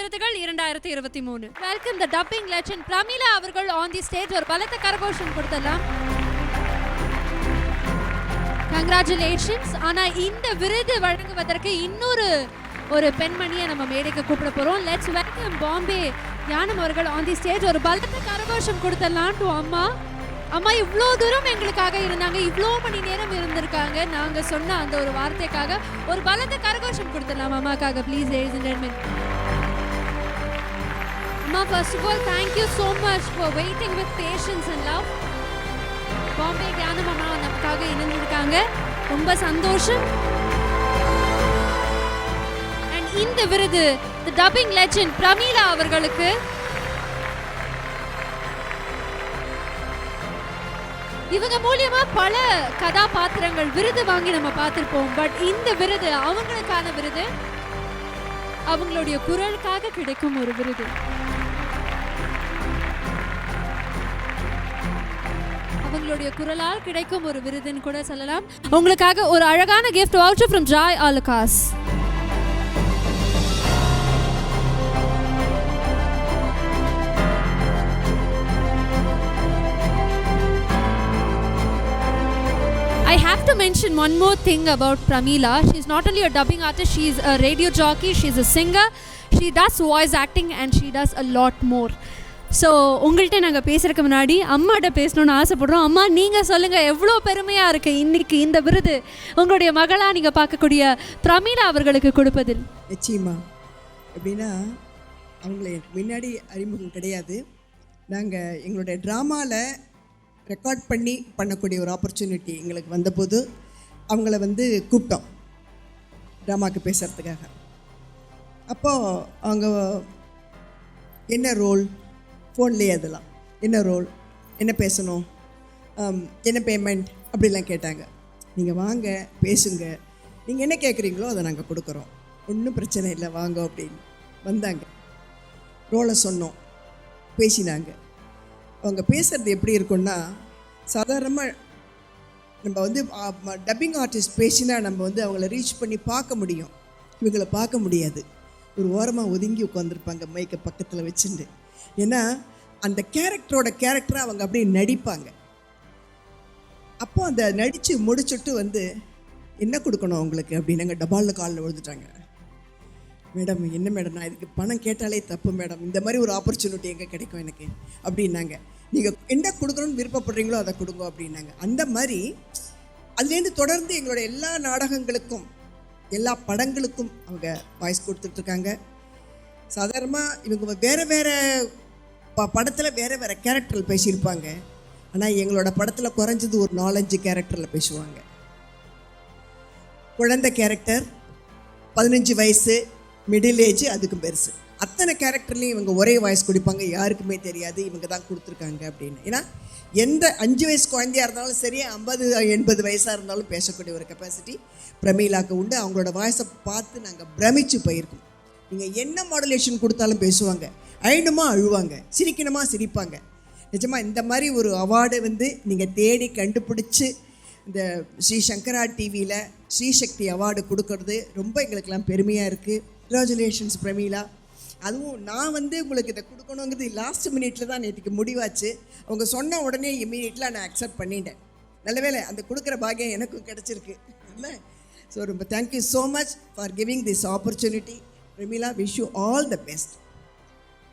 விருதுகள் இரண்டாயிரத்தி இருபத்தி மூணு. Welcome the dubbing legend Pramila அவர்கள் ஆன் தி ஸ்டேஜ் ஒரு பலத்த கரகோஷம் கொடுத்தலாம். கங்க்ராச்சுலேஷன்ஸ் ஆனா இந்த விருது வழங்குவதற்கு இன்னொரு ஒரு பெண்மணியை நம்ம மேடைக்கு கூப்பிட போறோம். லெட்ஸ் வெல்கம் பாம்பே யானம் அவர்கள் ஆன் தி ஸ்டேஜ் ஒரு பலத்த கரகோஷம் கொடுத்தலாம் டு அம்மா. அம்மா இவ்வளோ தூரம் எங்களுக்காக இருந்தாங்க. இவ்வளோ மணி நேரம் இருந்திருக்காங்க. நாங்கள் சொன்ன அந்த ஒரு வார்த்தைக்காக ஒரு பலத்த கரகோஷம் கொடுத்துடலாம் அம்மாக்காக. ப்ளீஸ் லேடிஸ் அண்ட் அம்மா first of all thank you so much for waiting with patience and love Bombay தியானம் அம்மா நமக்காக இணைஞ்சிருக்காங்க ரொம்ப சந்தோஷம் அண்ட் இந்த விருது தி டப்பிங் லெஜண்ட் பிரமீளா அவர்களுக்கு இவங்க மூலியமா பல கதாபாத்திரங்கள் விருது வாங்கி நம்ம பார்த்துருப்போம். பட் இந்த விருது அவங்களுக்கான விருது அவங்களுடைய குரலுக்காக கிடைக்கும் ஒரு விருது. அவங்களுடைய குரலால் கிடைக்கும் ஒரு விருதுன்னு கூட சொல்லலாம் உங்களுக்காக ஒரு அழகான gift voucher from Joy Alukkas I have to mention one more thing about Pramila. She's not only a dubbing artist, she's a radio jockey, she's a singer, she does voice acting, and she does a lot more. So உங்கள்கிட்ட நாங்கள் பேசுகிறக்கு முன்னாடி அம்மாட்ட பேசணும்னு ஆசைப்படுறோம். அம்மா நீங்கள் சொல்லுங்கள் எவ்வளோ பெருமையாக இருக்குது இன்றைக்கி இந்த விருது? உங்களுடைய மகளாக நீங்கள் பார்க்கக்கூடிய பிரமீளா அவர்களுக்கு கொடுப்பதில். நிச்சயமா. எப்படின்னா அவங்களை முன்னாடி அறிமுகம் கிடையாது. நாங்கள் எங்களுடைய ட்ராமாவில் ரெக்கார்ட் பண்ணி பண்ணக்கூடிய ஒரு ஆப்பர்ச்சுனிட்டி எங்களுக்கு வந்தபோது அவங்கள வந்து கூப்பிட்டோம் ட்ராமாவுக்கு பேசுகிறதுக்காக அப்போது அவங்க என்ன ரோல் ஃபோன்லேயே அதெல்லாம். என்ன ரோல் என்ன பேசணும்? Um, என்ன பேமெண்ட் அப்படிலாம் கேட்டாங்க. நீங்கள் வாங்க பேசுங்க. நீங்கள் என்ன கேட்குறீங்களோ அதை நாங்கள் கொடுக்குறோம். ஒன்றும் பிரச்சனை இல்லை வாங்க அப்படின்னு வந்தாங்க. ரோலை சொன்னோம். பேசினாங்க. அவங்க பேசுகிறது எப்படி இருக்கும்னா சாதாரணமாக நம்ம வந்து டப்பிங் ஆர்டிஸ்ட் பேசினா நம்ம வந்து அவங்கள ரீச் பண்ணி பார்க்க முடியும். இவங்களை பார்க்க முடியாது. ஒரு ஓரமாக ஒதுங்கி உட்காந்துருப்பாங்க மைக்கை பக்கத்தில் வச்சுட்டு ஏன்னா அந்த கேரக்டரோட கேரக்டரை அவங்க அப்படியே நடிப்பாங்க. அப்போ அந்த நடித்து முடிச்சுட்டு வந்து என்ன கொடுக்கணும் அவங்களுக்கு அப்படின்னாங்க டபாலில் காலில் விழுந்துட்டாங்க. மேடம் என்ன மேடம்? நான் இதுக்கு பணம் கேட்டாலே தப்பு மேடம். இந்த மாதிரி ஒரு ஆப்பர்ச்சுனிட்டி எங்கே கிடைக்கும் எனக்கு? அப்படின்னாங்க. நீங்கள் என்ன கொடுக்கணும்னு விருப்பப்படுறீங்களோ அதை கொடுங்க அப்படின்னாங்க. அந்த மாதிரி அதுலேருந்து தொடர்ந்து எங்களோட எல்லா நாடகங்களுக்கும் எல்லா படங்களுக்கும் அவங்க வாய்ஸ் கொடுத்துட்ருக்காங்க. சாதாரணமாக இவங்க வேறு வேறு ப படத்தில் வேறு வேறு கேரக்டரில் பேசியிருப்பாங்க. ஆனால் எங்களோட படத்தில் குறைஞ்சது ஒரு நாலஞ்சு கேரக்டரில் பேசுவாங்க. குழந்தை கேரக்டர் பதினஞ்சு வயசு மிடில் ஏஜ் அதுக்கும் பெருசு. அத்தனை கேரக்டர்லையும் இவங்க ஒரே வாய்ஸ் கொடுப்பாங்க. யாருக்குமே தெரியாது. இவங்க தான் கொடுத்துருக்காங்க அப்படின்னு. ஏன்னா எந்த அஞ்சு வயசு குழந்தையாக இருந்தாலும் சரி ஐம்பது எண்பது வயசாக இருந்தாலும் பேசக்கூடிய ஒரு கெப்பாசிட்டி பிரமீலாக்கு உண்டு. அவங்களோட வாய்ஸை பார்த்து நாங்கள் பிரமிச்சு போயிருக்கோம். நீங்கள் என்ன மாடுலேஷன் கொடுத்தாலும் பேசுவாங்க. அழுணுமா அழுவாங்க. சிரிக்கணுமா சிரிப்பாங்க. நிஜமாக இந்த மாதிரி ஒரு அவார்டை வந்து நீங்கள் தேடி கண்டுபிடிச்சி இந்த ஸ்ரீ சங்கரா டிவியில் ஸ்ரீசக்தி அவார்டு கொடுக்கறது ரொம்ப எங்களுக்கெல்லாம் பெருமையாக இருக்குது கங்க்ராச்சுலேஷன்ஸ் பிரமீலா அதுவும் நான் வந்து உங்களுக்கு இதை கொடுக்கணுங்கிறது லாஸ்ட் மினிட்ல தான் நேற்றுக்கு முடிவாச்சு. அவங்க சொன்ன உடனே இமீடியட்லாம் நான் அக்செப்ட் பண்ணிட்டேன். நல்லவேளை அந்த கொடுக்குற பாக்கியம் எனக்கும் கிடச்சிருக்கு. இல்லை? ஸோ ரொம்ப thank you so much for giving this opportunity Pramila wish you all the best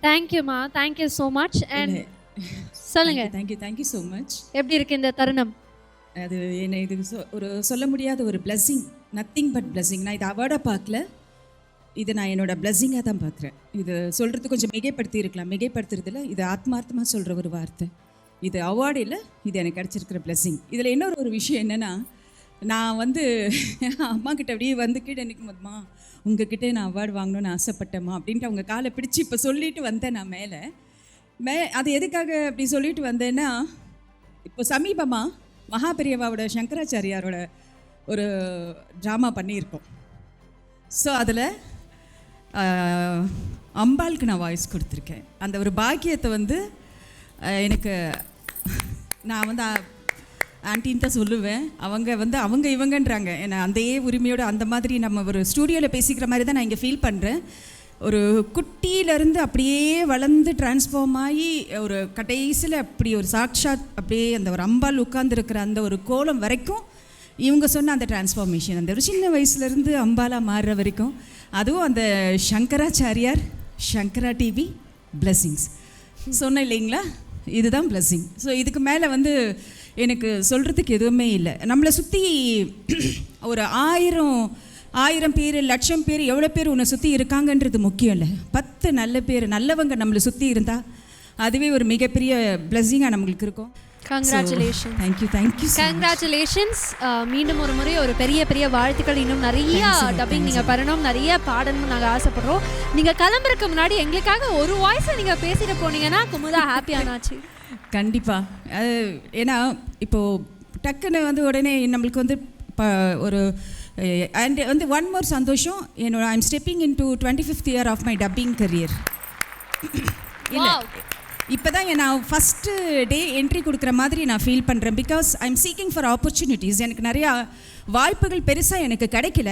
தேங்க்யூம்மா thank you so much and சொல்லுங்க. Thank you thank you so much எப்படி இருக்கு இந்த தருணம்? அது என்னை இது ஒரு சொல்ல முடியாத ஒரு blessing. Nothing but blessing. நான் இது அவார்டாக பார்க்கல. இது நான் என்னோட பிளஸ்ஸிங்காக தான் பார்க்குறேன். இது சொல்கிறது கொஞ்சம் மிகைப்படுத்தி இருக்கலாம். மிகைப்படுத்துறதுல இது ஆத்மார்த்தமாக சொல்கிற ஒரு வார்த்தை. இது அவார்டு இல்லை. இது எனக்கு கிடச்சிருக்கிற blessing. இதில் இன்னொரு ஒரு விஷயம் என்னென்னா நான் வந்து அம்மா கிட்ட அப்படியே வந்து கீழே நிற்கும் போதுமா உங்ககிட்ட நான் அவார்டு வாங்கணும்னு ஆசைப்பட்டேம்மா அப்படின்ட்டு அவங்க காலை பிடிச்சி இப்போ சொல்லிட்டு வந்தேன் நான் மேலே. மே அது எதுக்காக அப்படி சொல்லிட்டு வந்தேன்னா இப்போ சமீபமாக மகாபெரியவாவோட சங்கராச்சாரியாரோட ஒரு ட்ராமா பண்ணியிருக்கோம். ஸோ அதில் அம்பாளுக்கு நான் வாய்ஸ் கொடுத்துருக்கேன். அந்த ஒரு பாக்கியத்தை வந்து எனக்கு நான் வந்து ஆன்டின்னு தான் சொல்லுவேன். அவங்க வந்து அவங்க இவங்கன்றாங்க. ஏன்னா அந்த உரிமையோட அந்த மாதிரி நம்ம ஒரு ஸ்டூடியோவில் பேசிக்கிற மாதிரி தான் நான் இங்கே ஃபீல் பண்ணுறேன் ஒரு குட்டியிலேருந்து அப்படியே வளர்ந்து டிரான்ஸ்ஃபார்ம் ஆகி ஒரு கடைசியில் அப்படி ஒரு சாக்ஷாத் அப்படியே அந்த ஒரு அம்பாள் உட்கார்ந்துருக்கிற அந்த ஒரு கோலம் வரைக்கும் இவங்க சொன்ன அந்த டிரான்ஸ்ஃபார்மேஷன் அந்த ஒரு சின்ன வயசுலேருந்து அம்பாலாக மாறுற வரைக்கும் அதுவும் அந்த சங்கராச்சாரியார் சங்கரா டிவி பிளஸ்ஸிங்ஸ் சொன்னேன் இல்லைங்களா? இதுதான் பிளஸ்ஸிங் ஸோ இதுக்கு மேலே வந்து எனக்கு சொல்கிறதுக்கு எதுவுமே இல்லை. நம்மளை சுற்றி ஒரு ஆயிரம் ஆயிரம் பேர் லட்சம் பேர் எவ்வளோ பேர் உன்னை சுற்றி இருக்காங்கன்றது முக்கியம் இல்லை. பத்து நல்ல பேர் நல்லவங்க நம்மளை சுற்றி இருந்தால் அதுவே ஒரு மிகப்பெரிய பிளெஸ்ஸிங்காக நம்மளுக்கு இருக்கும். Congratulations. தேங்க்யூ தேங்க்யூ கங்க்ராச்சுலேஷன்ஸ் மீண்டும் ஒரு முறை ஒரு பெரிய பெரிய வாழ்த்துக்கள். இன்னும் நிறைய டப்பிங் நீங்க பண்ணணும். நிறைய பாடணும்னு நாங்க ஆசைப்படுறோம். நீங்க கிளம்புறதுக்கு முன்னாடி எங்களுக்காக ஒரு வாய்ஸை நீங்க பேசிட்டு போனீங்கன்னா குமுதா ஹாப்பி ஆனாச்சு. கண்டிப்பாக ஏன்னா இப்போது டக்குன்னு வந்து உடனே நம்மளுக்கு வந்து ப ஒரு அண்ட் வந்து ஒன் மோர் சந்தோஷம். என்னோட I'm stepping into twenty fifth year of my dubbing career இல்லை. இப்போ தான் நான் ஃபஸ்ட்டு டே என்ட்ரி கொடுக்குற மாதிரி நான் ஃபீல் பண்ணுறேன் because I am seeking for opportunities எனக்கு நிறையா வாய்ப்புகள் பெருசாக எனக்கு கிடைக்கல.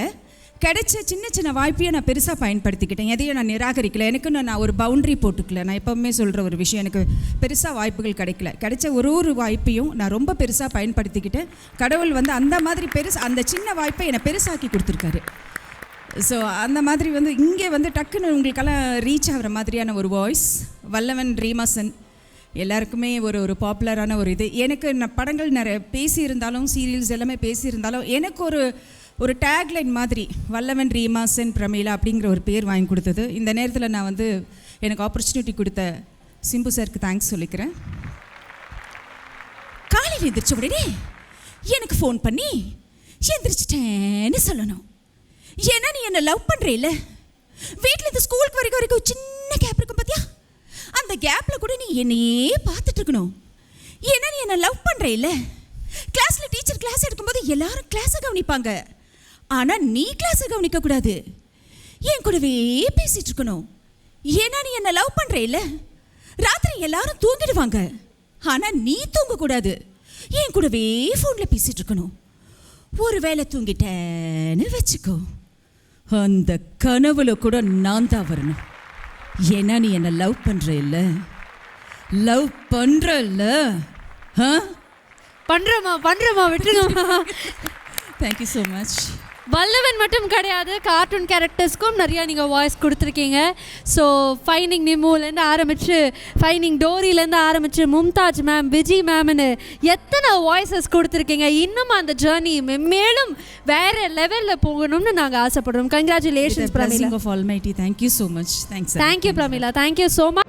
கிடைச்ச சின்ன சின்ன வாய்ப்பையும் நான் பெருசாக பயன்படுத்திக்கிட்டேன். எதையும் நான் நிராகரிக்கல. எனக்குன்னு நான் ஒரு பவுண்ட்ரி போட்டுக்கல. நான் எப்போவுமே சொல்கிற ஒரு விஷயம் எனக்கு பெருசாக வாய்ப்புகள் கிடைக்கல. கிடைச்ச ஒரு ஒரு வாய்ப்பையும் நான் ரொம்ப பெருசாக பயன்படுத்திக்கிட்டேன். கடவுள் வந்து அந்த மாதிரி பெருசு அந்த சின்ன வாய்ப்பை என்னை பெருசாக்கி கொடுத்துருக்காரு. ஸோ அந்த மாதிரி வந்து இங்கே வந்து டக்குன்னு உங்களுக்கெல்லாம் ரீச் ஆகிற மாதிரியான ஒரு வாய்ஸ் வல்லவன் ரீமாசன். எல்லாருக்குமே ஒரு ஒரு பாப்புலரான ஒரு இது. எனக்கு நான் படங்கள் நிறைய பேசியிருந்தாலும் சீரியல்ஸ் எல்லாமே பேசியிருந்தாலும் எனக்கு ஒரு ஒரு டேக்லைன் மாதிரி வல்லவன் ரீமாசன் பிரமீலா அப்படிங்கிற ஒரு பேர் வாங்கி கொடுத்தது. இந்த நேரத்தில் நான் வந்து எனக்கு ஆப்பர்ச்சுனிட்டி கொடுத்த சிம்பு சாருக்கு தேங்க்ஸ் சொல்லிக்கிறேன். காலையில் எந்திரிச்ச உடனே எனக்கு ஃபோன் பண்ணி எந்திரிச்சிட்டேன்னு சொல்லணும். ஏன்னா நீ என்ன லவ் பண்ணுறேல வீட்டில் இந்த ஸ்கூலுக்கு வரைக்கும் வரைக்கும் ஒரு சின்ன கேப் இருக்கும் பார்த்தியா அந்த கேப்பில் கூட நீ என்னையே பார்த்துட்ருக்கணும் ஏன்னா நீ என்ன லவ் பண்ணுறேல கிளாஸில் டீச்சர் கிளாஸ் எடுக்கும்போது எல்லாரும் கிளாஸை கவனிப்பாங்க. ஆனால் நீ கிளாஸை கவனிக்கக்கூடாது என் கூடவே பேசிட்டு இருக்கணும். ஏன்னா நீ என்ன லவ் பண்ணுறேல ராத்திரி எல்லாரும் தூங்கிடுவாங்க. ஆனால் நீ தூங்கக்கூடாது. என் கூடவே ஃபோனில் பேசிட்டு இருக்கணும். ஒருவேளை தூங்கிட்டேன்னு வச்சுக்கோ. அந்த கனவுல கூட நான் தான் வரணும். ஏன்னா நீ என்னை லவ் பண்ற இல்ல லவ் பண்ற இல்ல பண்றோமா பண்றோமா விட்டுருங்கம்மா தேங்க்யூ ஸோ மச் வல்லவன் மட்டும் கிடையாது கார்ட்டூன் கேரக்டர்ஸ்க்கும் நிறையா நீங்கள் வாய்ஸ் கொடுத்துருக்கீங்க. ஸோ ஃபைனிங் நிமூலேருந்து ஆரம்பித்து ஃபைனிங் டோரியிலேருந்து ஆரம்பித்து மும்தாஜ் மேம் விஜி மேம்னு எத்தனை வாய்ஸஸ் கொடுத்துருக்கீங்க. இன்னும் அந்த ஜேர்னி மேலும் வேறு லெவலில் போகணும்னு நாங்கள் ஆசைப்படுறோம். Congratulations Pramila. Of almighty thank you so much thanks thank you Pramila. Thank you so much